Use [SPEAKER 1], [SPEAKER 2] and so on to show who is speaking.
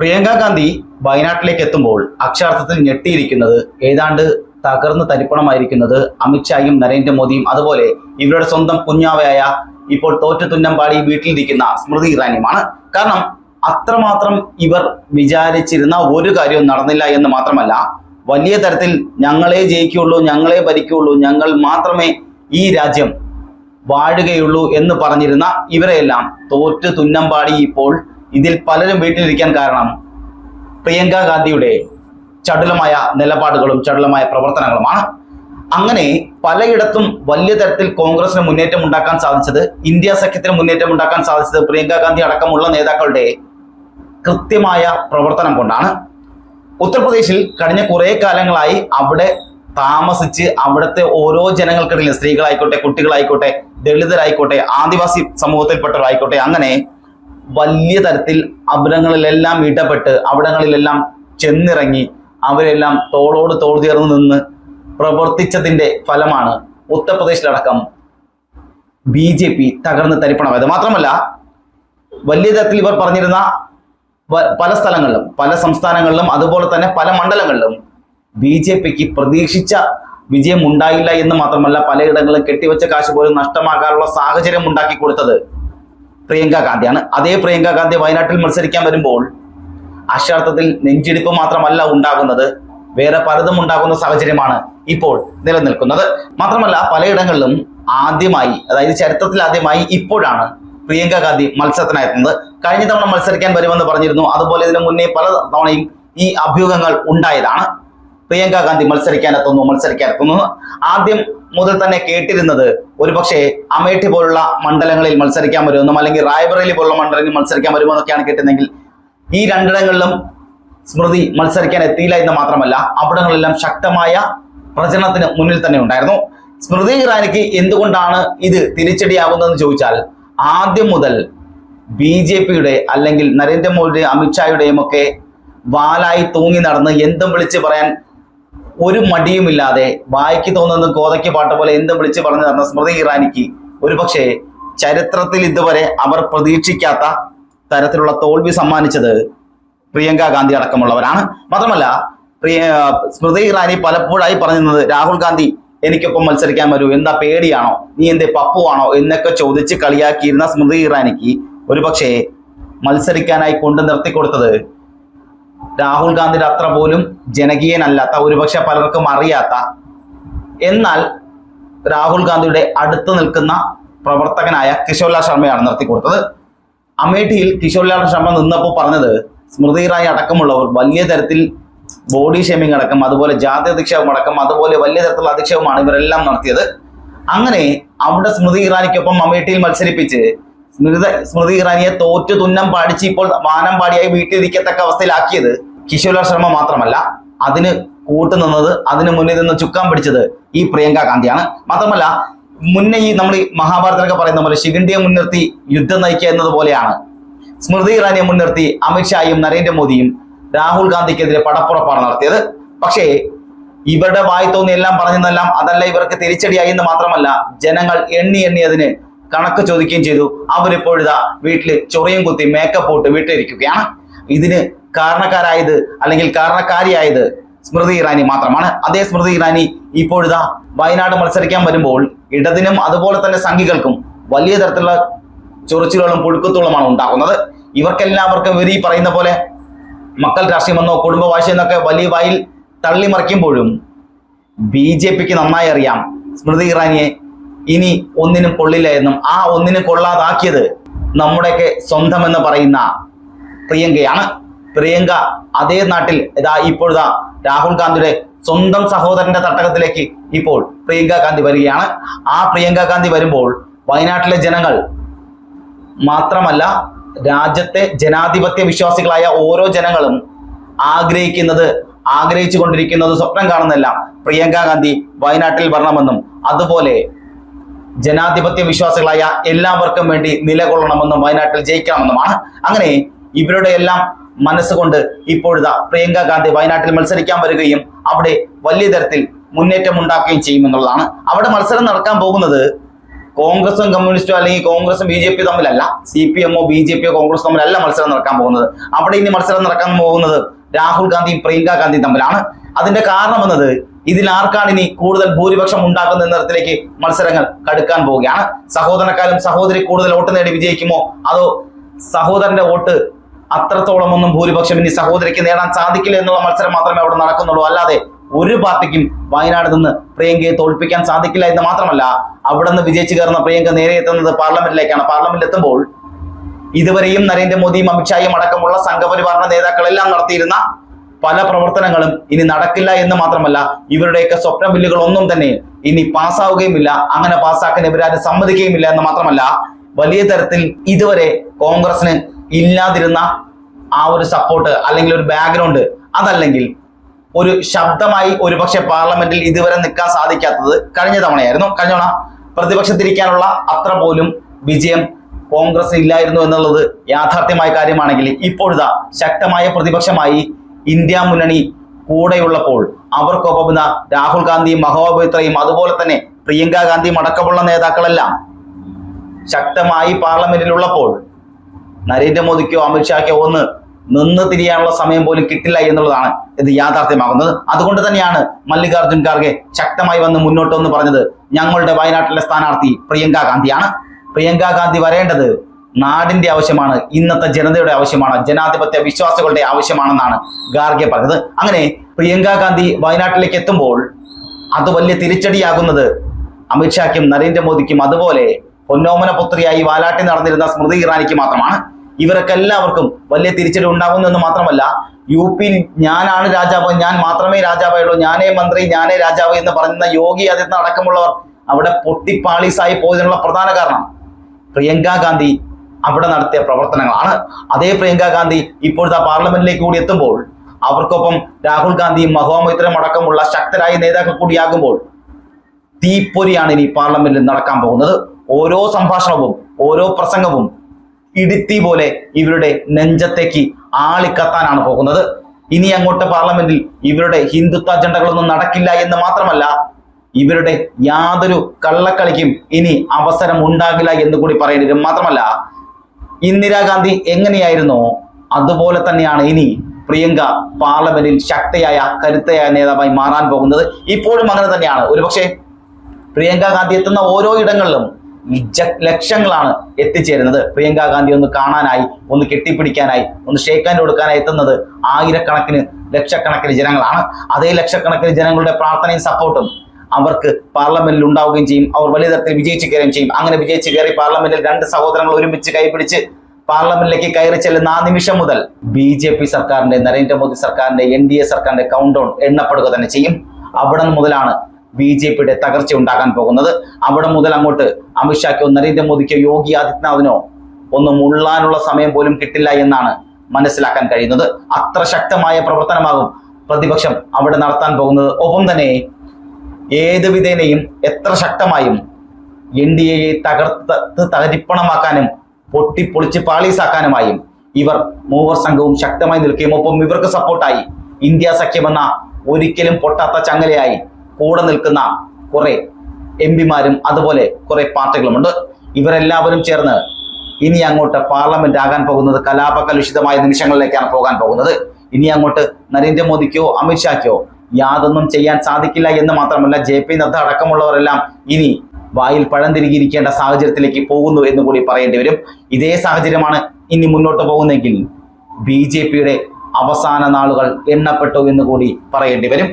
[SPEAKER 1] പ്രിയങ്ക ഗാന്ധി വയനാട്ടിലേക്ക് എത്തുമ്പോൾ അക്ഷരാർത്ഥത്തിൽ ഞെട്ടിയിരിക്കുന്നത് ഏതാണ്ട് തകർന്ന് തരിപ്പണമായിരിക്കുന്നത് അമിത്ഷായും നരേന്ദ്രമോദിയും അതുപോലെ ഇവരുടെ സ്വന്തം കുഞ്ഞാവയായ ഇപ്പോൾ തോറ്റ തുന്നമ്പാടി വീട്ടിലിരിക്കുന്ന സ്മൃതി ഇറാനിയുമാണ്. കാരണം അത്രമാത്രം ഇവർ വിചാരിച്ചിരുന്ന ഒരു കാര്യവും നടന്നില്ല എന്ന് മാത്രമല്ല വലിയ തരത്തിൽ ഞങ്ങളെ ജയിക്കുള്ളൂ ഞങ്ങളെ ഭരിക്കുള്ളൂ ഞങ്ങൾ മാത്രമേ ഈ രാജ്യം വാഴുകയുള്ളൂ എന്ന് പറഞ്ഞിരുന്ന ഇവരെയെല്ലാം തോറ്റ് തുന്നമ്പാടി ഇപ്പോൾ ഇതിൽ പലരും വീട്ടിലിരിക്കാൻ കാരണം പ്രിയങ്ക ഗാന്ധിയുടെ ചടുലമായ നിലപാടുകളും ചടുലമായ പ്രവർത്തനങ്ങളുമാണ്. അങ്ങനെ പലയിടത്തും വലിയ തരത്തിൽ കോൺഗ്രസിന് മുന്നേറ്റം ഉണ്ടാക്കാൻ സാധിച്ചത് ഇന്ത്യ സഖ്യത്തിന് മുന്നേറ്റം ഉണ്ടാക്കാൻ സാധിച്ചത് പ്രിയങ്ക ഗാന്ധി അടക്കമുള്ള നേതാക്കളുടെ കൃത്യമായ പ്രവർത്തനം കൊണ്ടാണ്. ഉത്തർപ്രദേശിൽ കഴിഞ്ഞ കുറേ കാലങ്ങളായി അവിടെ താമസിച്ച് അവിടുത്തെ ഓരോ ജനങ്ങൾക്കിടയിലും സ്ത്രീകളായിക്കോട്ടെ കുട്ടികളായിക്കോട്ടെ ദളിതരായിക്കോട്ടെ ആദിവാസി സമൂഹത്തിൽപ്പെട്ടവരായിക്കോട്ടെ അങ്ങനെ വലിയ തരത്തിൽ അപരങ്ങളിലെല്ലാം ഇടപെട്ട് അവിടങ്ങളിലെല്ലാം ചെന്നിറങ്ങി അവരെല്ലാം തോളോട് തോൾ ചേർന്ന് നിന്ന് പ്രവർത്തിച്ചതിന്റെ ഫലമാണ് ഉത്തർപ്രദേശിലടക്കം ബി ജെ പി തകർന്ന് തരിപ്പണമായത്. മാത്രമല്ല വലിയ തരത്തിൽ ഇവർ പറഞ്ഞിരുന്ന പല സ്ഥലങ്ങളിലും പല സംസ്ഥാനങ്ങളിലും അതുപോലെ തന്നെ പല മണ്ഡലങ്ങളിലും ബി ജെ പിക്ക് പ്രതീക്ഷിച്ച വിജയം ഉണ്ടായില്ല എന്ന് മാത്രമല്ല പലയിടങ്ങളിലും കെട്ടിവെച്ച കാശ് പോലും നഷ്ടമാകാനുള്ള സാഹചര്യം ഉണ്ടാക്കി കൊടുത്തത്. പ്രിയങ്ക ഗാന്ധിയാണ്. അതേ പ്രിയങ്ക ഗാന്ധി വയനാട്ടിൽ മത്സരിക്കാൻ വരുമ്പോൾ അക്ഷാർത്ഥത്തിൽ നെഞ്ചിടിപ്പ് മാത്രമല്ല ഉണ്ടാകുന്നത് വേറെ പലതും ഉണ്ടാകുന്ന സാഹചര്യമാണ് ഇപ്പോൾ നിലനിൽക്കുന്നത്. മാത്രമല്ല പലയിടങ്ങളിലും ആദ്യമായി അതായത് ചരിത്രത്തിൽ ആദ്യമായി ഇപ്പോഴാണ് പ്രിയങ്ക ഗാന്ധി മത്സരത്തിനായിരുന്നത് കഴിഞ്ഞ തവണ മത്സരിക്കാൻ വരുമെന്ന് പറഞ്ഞിരുന്നു. അതുപോലെ ഇതിനു മുന്നേ പല തവണയും ഈ അഭ്യൂഹങ്ങൾ ഉണ്ടായതാണ്. പ്രിയങ്ക ഗാന്ധി മത്സരിക്കാൻ എത്തുന്നു ആദ്യം മുതൽ തന്നെ കേട്ടിരുന്നത് ഒരുപക്ഷെ അമേഠി പോലുള്ള മണ്ഡലങ്ങളിൽ മത്സരിക്കാൻ വരുമെന്നും അല്ലെങ്കിൽ റായ്ബറേലി പോലുള്ള മണ്ഡലങ്ങളിൽ മത്സരിക്കാൻ വരുമെന്നൊക്കെയാണ് കേട്ടിരുന്നെങ്കിൽ ഈ രണ്ടിടങ്ങളിലും സ്മൃതി മത്സരിക്കാൻ എത്തിയില്ല എന്ന് മാത്രമല്ല അവിടങ്ങളെല്ലാം ശക്തമായ പ്രചരണത്തിന് മുന്നിൽ തന്നെ ഉണ്ടായിരുന്നു. സ്മൃതി ഇറാനിക്ക് എന്തുകൊണ്ടാണ് ഇത് തിരിച്ചടിയാകുന്നതെന്ന് ചോദിച്ചാൽ ആദ്യം മുതൽ ബി ജെ പിയുടെ അല്ലെങ്കിൽ നരേന്ദ്രമോദിയുടെയും അമിത്ഷായുടെയും ഒക്കെ വാലായി തൂങ്ങി നടന്ന് എന്തും വിളിച്ച് പറയാൻ ഒരു മടിയുമില്ലാതെ വായിക്ക് തോന്നുന്ന കോതയ്ക്ക് പാട്ട് പോലെ എന്തും വിളിച്ച് പറഞ്ഞു തന്ന സ്മൃതി ഇറാനിക്ക് ഒരുപക്ഷെ ചരിത്രത്തിൽ ഇതുവരെ അവർ പ്രതീക്ഷിക്കാത്ത തരത്തിലുള്ള തോൽവി സമ്മാനിച്ചത് പ്രിയങ്ക ഗാന്ധി അടക്കമുള്ളവരാണ്. മാത്രമല്ല പ്രിയ സ്മൃതി ഇറാനി പലപ്പോഴായി പറഞ്ഞിരുന്നത് രാഹുൽ ഗാന്ധി എനിക്കൊപ്പം മത്സരിക്കാൻ വരൂ എന്താ പേടിയാണോ? നീ എന്തേ പപ്പുവാണോ? എന്നൊക്കെ ചോദിച്ച് കളിയാക്കിയിരുന്ന സ്മൃതി ഇറാനിക്ക് ഒരുപക്ഷെ മത്സരിക്കാനായി കൊണ്ടു നിർത്തി നിർത്തിക്കൊടുത്തത് രാഹുൽ ഗാന്ധിയുടെ അത്ര പോലും ജനകീയനല്ലാത്ത ഒരുപക്ഷെ പലർക്കും അറിയാത്ത എന്നാൽ രാഹുൽ ഗാന്ധിയുടെ അടുത്ത് നിൽക്കുന്ന പ്രവർത്തകനായ കിഷോർലാൽ ശർമ്മയാണ് നിർത്തി കൊടുത്തത്. അമേഠിയിൽ കിഷോർലാൽ ശർമ്മ നിന്നപ്പോൾ പറഞ്ഞത് സ്മൃതി ഇറാനി അടക്കമുള്ളവർ വലിയ തരത്തിൽ ബോഡി ഷേമിംഗ് അടക്കം അതുപോലെ ജാതി അധിക്ഷേപം അടക്കം അതുപോലെ വലിയ തരത്തിലുള്ള അധിക്ഷേപമാണ് ഇവരെല്ലാം നടത്തിയത്. അങ്ങനെ അവിടെ സ്മൃതി ഇറാനിക്കൊപ്പം അമേഠിയിൽ മത്സരിപ്പിച്ച് സ്മൃതി സ്മൃതി ഇറാനിയെ തോറ്റു തുന്നം പാടിച്ച് ഇപ്പോൾ വാനം പാടിയായി വീട്ടിലിരിക്കത്തക്ക അവസ്ഥയിലാക്കിയത് കിശോർലാൽ ശർമ്മ മാത്രമല്ല. അതിന് കൂട്ടുനിന്നത് അതിന് മുന്നിൽ നിന്ന് ചുക്കാൻ പിടിച്ചത് ഈ പ്രിയങ്ക ഗാന്ധിയാണ്. മാത്രമല്ല മുന്നേ ഈ നമ്മൾ ഈ മഹാഭാരതത്തിലൊക്കെ പറയുന്ന പോലെ ശിഖണ്ഡിയെ മുൻനിർത്തി യുദ്ധം നയിക്കുക എന്നതുപോലെയാണ്. സ്മൃതി ഇറാനിയെ മുൻനിർത്തി അമിത്ഷായും നരേന്ദ്രമോദിയും രാഹുൽ ഗാന്ധിക്കെതിരെ പടപ്പുറപ്പാണ് നടത്തിയത്. പക്ഷേ ഇവരുടെ വായി തോന്നി എല്ലാം പറഞ്ഞെന്നെല്ലാം അതല്ല ഇവർക്ക് തിരിച്ചടിയായി എന്ന് മാത്രമല്ല ജനങ്ങൾ എണ്ണി എണ്ണി അതിന് കണക്ക് ചോദിക്കുകയും ചെയ്തു. അവരിപ്പോഴിതാ വീട്ടിൽ ചൊറിയും കുത്തി മേക്കപ്പ് ഇട്ട് വീട്ടിലിരിക്കുകയാണ്. ഇതിന് കാരണക്കാരായത് അല്ലെങ്കിൽ കാരണക്കാരിയായത് സ്മൃതി ഇറാനി മാത്രമാണ്. അതേ സ്മൃതി ഇറാനി ഇപ്പോഴിതാ വയനാട് മത്സരിക്കാൻ വരുമ്പോൾ ഇടതിനും അതുപോലെ തന്നെ സംഘികൾക്കും വലിയ തരത്തിലുള്ള ചൊറിച്ചിലുകളും പുഴുക്കത്തുകളുമാണ് ഉണ്ടാകുന്നത്. ഇവർക്കെല്ലാവർക്കും ഇവർ ഈ പറയുന്ന പോലെ മക്കൾ രാഷ്ട്രീയമെന്നോ കുടുംബവാശി എന്നൊക്കെ വലിയ വായിൽ തള്ളിമറിക്കുമ്പോഴും ബി ജെ പിക്ക് നന്നായി അറിയാം സ്മൃതി ഇറാനിയെ ഇനി ഒന്നിനും കൊള്ളില്ല എന്നും ആ ഒന്നിന് കൊള്ളാതാക്കിയത് നമ്മുടെയൊക്കെ സ്വന്തം എന്ന് പറയുന്ന പ്രിയങ്കയാണ്. പ്രിയങ്ക അതേ നാട്ടിൽ ഇതാ ഇപ്പോഴാ രാഹുൽ ഗാന്ധിയുടെ സ്വന്തം സഹോദരന്റെ തട്ടകത്തിലേക്ക് ഇപ്പോൾ പ്രിയങ്ക ഗാന്ധി വരികയാണ്. ആ പ്രിയങ്ക ഗാന്ധി വരുമ്പോൾ വയനാട്ടിലെ ജനങ്ങൾ മാത്രമല്ല രാജ്യത്തെ ജനാധിപത്യ വിശ്വാസികളായ ഓരോ ജനങ്ങളും ആഗ്രഹിക്കുന്നത് ആഗ്രഹിച്ചു കൊണ്ടിരിക്കുന്നത് സ്വപ്നം കാണുന്നെല്ലാം പ്രിയങ്ക ഗാന്ധി വയനാട്ടിൽ വരണമെന്നും അതുപോലെ ജനാധിപത്യ വിശ്വാസികളായ എല്ലാവർക്കും വേണ്ടി നിലകൊള്ളണമെന്നും വയനാട്ടിൽ ജയിക്കണമെന്നുമാണ്. അങ്ങനെ ഇവരുടെ എല്ലാം മനസ്സുകൊണ്ട് ഇപ്പോഴിതാ പ്രിയങ്ക ഗാന്ധി വയനാട്ടിൽ മത്സരിക്കാൻ വരികയും അവിടെ വലിയ തരത്തിൽ മുന്നേറ്റം ഉണ്ടാക്കുകയും ചെയ്യുമെന്നുള്ളതാണ് അവിടെ മത്സരം നടക്കാൻ പോകുന്നത് കോൺഗ്രസും കമ്മ്യൂണിസ്റ്റും അല്ലെങ്കിൽ കോൺഗ്രസും ബി ജെ പി തമ്മിലല്ല സി പി എമ്മോ ബി ജെ പിയോ കോൺഗ്രസ് തമ്മിലല്ല മത്സരം നടക്കാൻ പോകുന്നത്. അവിടെ ഇനി മത്സരം നടക്കാൻ പോകുന്നത് രാഹുൽ ഗാന്ധിയും പ്രിയങ്ക ഗാന്ധിയും തമ്മിലാണ്. അതിന്റെ കാരണം എന്നത് ഇതിൽ ആർക്കാണ് ഇനി കൂടുതൽ ഭൂരിപക്ഷം ഉണ്ടാക്കുന്ന നിറത്തിലേക്ക് മത്സരങ്ങൾ കടുക്കാൻ പോവുകയാണ്. സഹോദരക്കാരും സഹോദരി കൂടുതൽ വോട്ട് നേടി വിജയിക്കുമോ? അതോ സഹോദരന്റെ വോട്ട് അത്രത്തോളം ഒന്നും ഭൂരിപക്ഷം ഇനി സഹോദരിക്ക് നേടാൻ സാധിക്കില്ല എന്നുള്ള മത്സരം മാത്രമേ അവിടെ നടക്കുന്നുള്ളൂ. അല്ലാതെ ഒരു പാർട്ടിക്കും വയനാട് നിന്ന് പ്രിയങ്കയെ തോൽപ്പിക്കാൻ സാധിക്കില്ല എന്ന് മാത്രമല്ല അവിടെ നിന്ന് വിജയിച്ചു കയറുന്ന പ്രിയങ്ക നേരെ എത്തുന്നത് പാർലമെന്റിലേക്കാണ്. പാർലമെന്റിൽ എത്തുമ്പോൾ ഇതുവരെയും നരേന്ദ്രമോദിയും അമിത്ഷായും അടക്കമുള്ള സംഘപരിവാറിന്റെ നേതാക്കളെല്ലാം നടത്തിയിരുന്ന പല പ്രവർത്തനങ്ങളും ഇനി നടക്കില്ല എന്ന് മാത്രമല്ല ഇവരുടെയൊക്കെ സ്വപ്ന ബില്ലുകൾ ഒന്നും തന്നെ ഇനി പാസ്സാവുകയുമില്ല അങ്ങനെ പാസ്സാക്കാൻ ഇവരാരും സമ്മതിക്കുകയുമില്ല എന്ന് മാത്രമല്ല വലിയ തരത്തിൽ ഇതുവരെ കോൺഗ്രസിന് ഇല്ലാതിരുന്ന ആ ഒരു സപ്പോർട്ട് അല്ലെങ്കിൽ ഒരു ബാക്ക്ഗ്രൗണ്ട് അതല്ലെങ്കിൽ ഒരു ശബ്ദമായി ഒരുപക്ഷെ പാർലമെന്റിൽ ഇതുവരെ നിൽക്കാൻ സാധിക്കാത്തത് കഴിഞ്ഞ തവണയായിരുന്നു. കഴിഞ്ഞ തവണ പ്രതിപക്ഷത്തിരിക്കാനുള്ള അത്ര പോലും വിജയം കോൺഗ്രസ് ഇല്ലായിരുന്നു എന്നുള്ളത് യാഥാർത്ഥ്യമായ കാര്യമാണെങ്കിൽ ഇപ്പോഴിതാ ശക്തമായ പ്രതിപക്ഷമായി ഇന്ത്യ മുന്നണി കൂടെയുള്ളപ്പോൾ അവർക്കൊപ്പം രാഹുൽ ഗാന്ധിയും മഹോപവിത്രയും അതുപോലെ തന്നെ പ്രിയങ്ക ഗാന്ധിയും അടക്കമുള്ള നേതാക്കളെല്ലാം ശക്തമായി പാർലമെന്റിലുള്ളപ്പോൾ നരേന്ദ്രമോദിക്കോ അമിത്ഷാക്കോ ഒന്ന് നിന്ന് തിരിയാനുള്ള സമയം പോലും കിട്ടില്ല എന്നുള്ളതാണ് ഇത് യാഥാർത്ഥ്യമാകുന്നത്. അതുകൊണ്ട് തന്നെയാണ് മല്ലികാർജുൻ ഖാർഗെ ശക്തമായി വന്ന് മുന്നോട്ട് വന്ന് പറഞ്ഞത് ഞങ്ങളുടെ വയനാട്ടിലെ സ്ഥാനാർത്ഥി പ്രിയങ്ക ഗാന്ധിയാണ്. പ്രിയങ്ക ഗാന്ധി വരേണ്ടത് നാടിന്റെ ആവശ്യമാണ് ഇന്നത്തെ ജനതയുടെ ആവശ്യമാണ് ജനാധിപത്യ വിശ്വാസികളുടെ ആവശ്യമാണെന്നാണ് ഗാർഗെ പറഞ്ഞത്. അങ്ങനെ പ്രിയങ്ക ഗാന്ധി വയനാട്ടിലേക്ക് എത്തുമ്പോൾ അത് വലിയ തിരിച്ചടിയാകുന്നത് അമിത്ഷായ്ക്കും നരേന്ദ്രമോദിക്കും അതുപോലെ പൊന്നോമന പുത്രിയായി വാലാട്ടി നടന്നിരുന്ന സ്മൃതി ഇറാനിക്ക് മാത്രമാണ്. ഇവരൊക്കെ എല്ലാവർക്കും വലിയ തിരിച്ചടി ഉണ്ടാകുന്നു എന്ന് മാത്രമല്ല യു പി ഞാനാണ് രാജാവ് ഞാൻ മാത്രമേ രാജാവായുള്ളൂ ഞാനേ മന്ത്രി ഞാനേ രാജാവ് എന്ന് പറയുന്ന യോഗി ആദിത്യനാഥ് അടക്കമുള്ളവർ അവിടെ പൊട്ടിപ്പാളീസായി പോയതിനുള്ള പ്രധാന കാരണം പ്രിയങ്ക ഗാന്ധി അവിടെ നടത്തിയ പ്രവർത്തനങ്ങളാണ്. അതേ പ്രിയങ്ക ഗാന്ധി ഇപ്പോഴത്തെ പാർലമെന്റിലേക്ക് കൂടി എത്തുമ്പോൾ അവർക്കൊപ്പം രാഹുൽ ഗാന്ധിയും മഹോമൈത്രം അടക്കമുള്ള ശക്തരായ നേതാക്കൾ കൂടിയാകുമ്പോൾ തീപ്പൊരിയാണ് ഇനി പാർലമെന്റിൽ നടക്കാൻ പോകുന്നത്. ഓരോ സംഭാഷണവും ഓരോ പ്രസംഗവും ഇടുത്തി പോലെ ഇവരുടെ നെഞ്ചത്തേക്ക് ആളിക്കത്താനാണ് പോകുന്നത്. ഇനി അങ്ങോട്ട് പാർലമെന്റിൽ ഇവരുടെ ഹിന്ദുത്വ അജണ്ടകളൊന്നും നടക്കില്ല എന്ന് മാത്രമല്ല ഇവരുടെ യാതൊരു കള്ളക്കളിക്കും ഇനി അവസരം ഉണ്ടാകില്ല എന്ന് കൂടി പറയേണ്ടി മാത്രമല്ല ഇന്ദിരാഗാന്ധി എങ്ങനെയായിരുന്നോ അതുപോലെ തന്നെയാണ് ഇനി പ്രിയങ്ക പാർലമെന്റിൽ ശക്തയായ കരുത്തയായ നേതാവായി മാറാൻ പോകുന്നത്. ഇപ്പോഴും അങ്ങനെ തന്നെയാണ്. ഒരുപക്ഷെ പ്രിയങ്ക ഗാന്ധി എത്തുന്ന ഓരോ ഇടങ്ങളിലും ലക്ഷങ്ങളാണ് എത്തിച്ചേരുന്നത്. പ്രിയങ്ക ഗാന്ധി ഒന്ന് കാണാനായി ഒന്ന് കെട്ടിപ്പിടിക്കാനായി ഒന്ന് ഷേക്കാൻ കൊടുക്കാനായി എത്തുന്നത് ആയിരക്കണക്കിന് ലക്ഷക്കണക്കിന് ജനങ്ങളാണ്. അതേ ലക്ഷക്കണക്കിന് ജനങ്ങളുടെ പ്രാർത്ഥനയും സപ്പോർട്ടും അവർക്ക് പാർലമെന്റിൽ ഉണ്ടാവുകയും ചെയ്യും. അവർ വലിയ തരത്തിൽ വിജയിച്ചു കയറുകയും ചെയ്യും. അങ്ങനെ വിജയിച്ചു കയറി പാർലമെന്റിൽ രണ്ട് സഹോദരങ്ങൾ ഒരുമിച്ച് കൈപിടിച്ച് പാർലമെന്റിലേക്ക് കയറി ചെല്ലുന്ന ആ നിമിഷം മുതൽ ബി ജെ പി സർക്കാരിന്റെ നരേന്ദ്രമോദി സർക്കാരിന്റെ എൻ ഡി എ സർക്കാരിന്റെ കൗണ്ട് ഡൗൺ എണ്ണപ്പെടുക തന്നെ ചെയ്യും. അവിടെ മുതലാണ് ബി ജെ പിയുടെ തകർച്ച ഉണ്ടാകാൻ പോകുന്നത്. അവിടെ മുതൽ അങ്ങോട്ട് അമിത്ഷാക്കോ നരേന്ദ്രമോദിക്കോ യോഗി ആദിത്യനാഥിനോ ഒന്നും ഉള്ളാനുള്ള സമയം പോലും കിട്ടില്ല എന്നാണ് മനസ്സിലാക്കാൻ കഴിയുന്നത്. അത്ര ശക്തമായ പ്രവർത്തനമാകും പ്രതിപക്ഷം അവിടെ നടത്താൻ പോകുന്നത്. ഒപ്പം തന്നെ ഏത് വിധേനയും എത്ര ശക്തമായും എൻ ഡി എയെ തകർത്ത് തകരിപ്പണമാക്കാനും പൊട്ടിപ്പൊളിച്ച് പാളീസാക്കാനുമായും ഇവർ മൂവർ സംഘവും ശക്തമായി നിൽക്കുകയും ഒപ്പം ഇവർക്ക് സപ്പോർട്ടായി ഇന്ത്യ സഖ്യമെന്ന ഒരിക്കലും പൊട്ടാത്ത ചങ്ങലയായി കൂടെ നിൽക്കുന്ന കുറെ എം പിമാരും അതുപോലെ കുറെ പാർട്ടികളുമുണ്ട്. ഇവരെല്ലാവരും ചേർന്ന് ഇനി അങ്ങോട്ട് പാർലമെന്റ് ആകാൻ പോകുന്നത് കലാപകലുഷിതമായ നിമിഷങ്ങളിലേക്കാണ് പോകാൻ പോകുന്നത്. ഇനി അങ്ങോട്ട് നരേന്ദ്രമോദിക്കോ അമിത്ഷാക്കോ യാതൊന്നും ചെയ്യാൻ സാധിക്കില്ല എന്ന് മാത്രമല്ല ജെ പി നദ്ദ അടക്കമുള്ളവരെല്ലാം ഇനി വായിൽ പഴം തിരികിയിരിക്കേണ്ട സാഹചര്യത്തിലേക്ക് പോകുന്നു എന്ന് കൂടി പറയേണ്ടി വരും. ഇതേ സാഹചര്യമാണ് ഇനി മുന്നോട്ട് പോകുന്നെങ്കിൽ ബി ജെ പിയുടെ അവസാന നാളുകൾ എണ്ണപ്പെട്ടു എന്ന് കൂടി പറയേണ്ടി വരും.